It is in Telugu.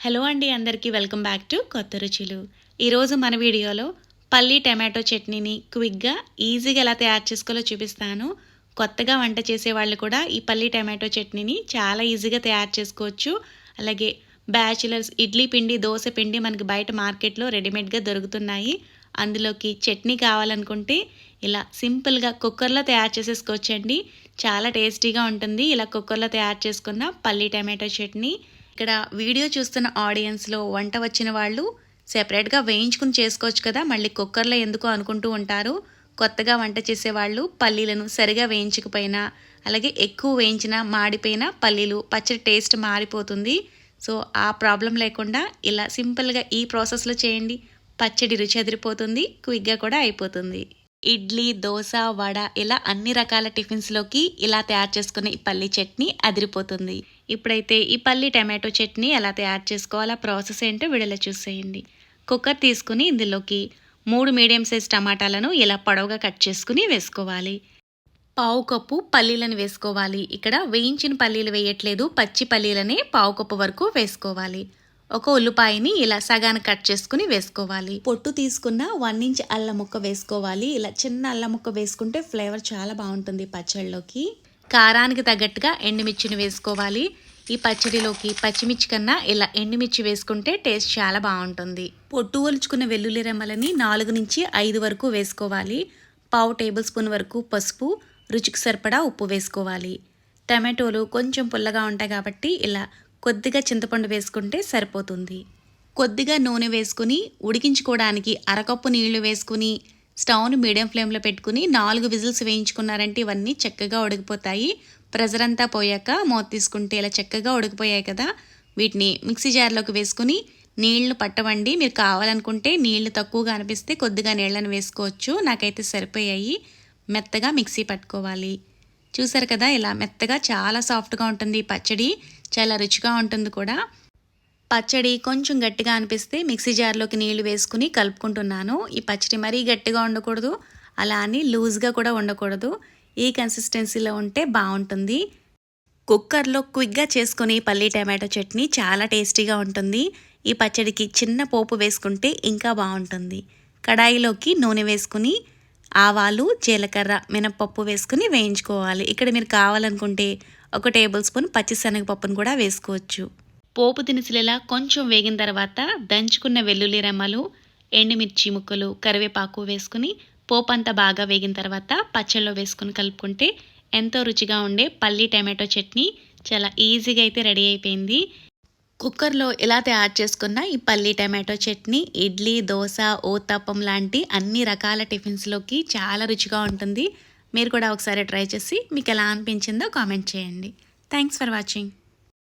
హలో అండి అందరికీ వెల్కమ్ బ్యాక్ టు కొత్త రుచులు. ఈరోజు మన వీడియోలో పల్లి టమాటో చట్నీని క్విక్గా ఈజీగా ఎలా తయారు చేసుకోవాలో చూపిస్తాను. కొత్తగా వంట చేసే వాళ్ళు కూడా ఈ పల్లి టమాటో చట్నీని చాలా ఈజీగా తయారు చేసుకోవచ్చు. అలాగే బ్యాచులర్స్ ఇడ్లీ పిండి దోశ పిండి మనకి బయట మార్కెట్లో రెడీమేడ్గా దొరుకుతున్నాయి. అందులోకి చట్నీ కావాలనుకుంటే ఇలా సింపుల్గా కుక్కర్లో తయారు చేసేసుకోవచ్చండి. చాలా టేస్టీగా ఉంటుంది ఇలా కుక్కర్లో తయారు చేసుకున్న పల్లి టమాటో చట్నీ. ఇక్కడ వీడియో చూస్తున్న ఆడియన్స్లో వంట వచ్చిన వాళ్ళు సెపరేట్గా వేయించుకుని చేసుకోవచ్చు కదా. మళ్ళీ కుక్కర్లో ఎందుకు అనుకుంటూ ఉంటారు? కొత్తగా వంట చేసేవాళ్ళు పల్లీలను సరిగా వేయించకపోయినా అలాగే ఎక్కువ వేయించిన మాడిపోయిన పల్లీలు పచ్చడి టేస్ట్ మారిపోతుంది. సో ఆ ప్రాబ్లం లేకుండా ఇలా సింపుల్గా ఈ ప్రాసెస్లో చేయండి. పచ్చడి రుచి అదిరిపోతుంది క్విక్గా కూడా అయిపోతుంది. ఇడ్లీ దోశ వడ ఇలా అన్ని రకాల టిఫిన్స్లోకి ఇలా తయారు చేసుకునే ఈ పల్లి చట్నీ అదిరిపోతుంది. ఇప్పుడైతే ఈ పల్లి టమాటో చట్నీ ఎలా తయారు చేసుకోవాలో ప్రాసెస్ ఏంటో వీడియోలో చూసేయండి. కుక్కర్ తీసుకుని ఇందులోకి మూడు మీడియం సైజ్ టమాటాలను ఇలా పొడవుగా కట్ చేసుకుని వేసుకోవాలి. పావు కప్పు పల్లీలను వేసుకోవాలి. ఇక్కడ వేయించిన పల్లీలు వేయట్లేదు. పచ్చి పల్లీలనే పావు కప్పు వరకు వేసుకోవాలి. ఒక ఉల్లిపాయని ఇలా సగాన్ని కట్ చేసుకుని వేసుకోవాలి. పొట్టు తీసుకున్న వన్ ఇంచ్ అల్లం ముక్క వేసుకోవాలి. ఇలా చిన్న అల్లం ముక్క వేసుకుంటే ఫ్లేవర్ చాలా బాగుంటుంది పచ్చళ్ళలోకి కారానికి తగ్గట్టుగా ఎండుమిర్చిని వేసుకోవాలి. ఈ పచ్చడిలోకి పచ్చిమిర్చి కన్నా ఇలా ఎండుమిర్చి వేసుకుంటే టేస్ట్ చాలా బాగుంటుంది. పొట్టు ఒలుచుకున్న వెల్లుల్లి రెమ్మలని నాలుగు నుంచి ఐదు వరకు వేసుకోవాలి. పావు టేబుల్ స్పూన్ వరకు పసుపు రుచికి సరిపడా ఉప్పు వేసుకోవాలి. టమాటోలు కొంచెం పుల్లగా ఉంటాయి కాబట్టి ఇలా కొద్దిగా చింతపండు వేసుకుంటే సరిపోతుంది. కొద్దిగా నూనె వేసుకుని ఉడికించుకోవడానికి అరకప్పు నీళ్ళు వేసుకుని స్టవ్ను మీడియం ఫ్లేమ్లో పెట్టుకుని నాలుగు విజిల్స్ వేయించుకున్నారంటే ఇవన్నీ చక్కగా ఉడికిపోతాయి. ప్రెజర్ అంతా పోయాక మూత తీసుకుంటే ఇలా చక్కగా ఉడికిపోయాయి కదా. వీటిని మిక్సీ జార్లోకి వేసుకుని నీళ్ళు పట్టవండి. మీరు కావాలనుకుంటే నీళ్ళు తక్కువగా అనిపిస్తే కొద్దిగా నీళ్ళని వేసుకోవచ్చు. నాకైతే సరిపోయాయి. మెత్తగా మిక్సీ పట్టుకోవాలి. చూసారు కదా ఇలా మెత్తగా చాలా సాఫ్ట్గా ఉంటుంది పచ్చడి. చాలా రుచిగా ఉంటుంది కూడా. పచ్చడి కొంచెం గట్టిగా అనిపిస్తే మిక్సీ జార్లోకి నీళ్ళు వేసుకుని కలుపుకుంటున్నాను. ఈ పచ్చడి మరీ గట్టిగా ఉండకూడదు అలా అని లూజ్గా కూడా ఉండకూడదు ఈ కన్సిస్టెన్సీలో ఉంటే బాగుంటుంది. కుక్కర్లో క్విక్గా చేసుకుని పల్లి టమాటో చట్నీ చాలా టేస్టీగా ఉంటుంది. ఈ పచ్చడికి చిన్న పోపు వేసుకుంటే ఇంకా బాగుంటుంది. కడాయిలోకి నూనె వేసుకుని ఆవాలు జీలకర్ర మినపప్పు వేసుకుని వేయించుకోవాలి. ఇక్కడ మీరు కావాలనుకుంటే ఒక టేబుల్ స్పూన్ పచ్చిశనగపప్పును కూడా వేసుకోవచ్చు. పోపు దినుసులు కొంచెం వేగిన తర్వాత దంచుకున్న వెల్లుల్లి రెమ్మలు ఎండుమిర్చి ముక్కలు కరివేపాకు వేసుకుని పోపు అంతా బాగా వేగిన తర్వాత పచ్చళ్ళలో వేసుకుని కలుపుకుంటే ఎంతో రుచిగా ఉండే పల్లి టమాటో చట్నీ చాలా ఈజీగా అయితే రెడీ అయిపోయింది. కుక్కర్లో ఎలా తయారు చేసుకున్న ఈ పల్లి టమాటో చట్నీ ఇడ్లీ దోశ ఓతప్పం లాంటి అన్ని రకాల టిఫిన్స్లోకి చాలా రుచిగా ఉంటుంది. మీరు కూడా ఒకసారి ట్రై చేసి మీకు ఎలా అనిపించిందో కామెంట్ చేయండి. Thanks for watching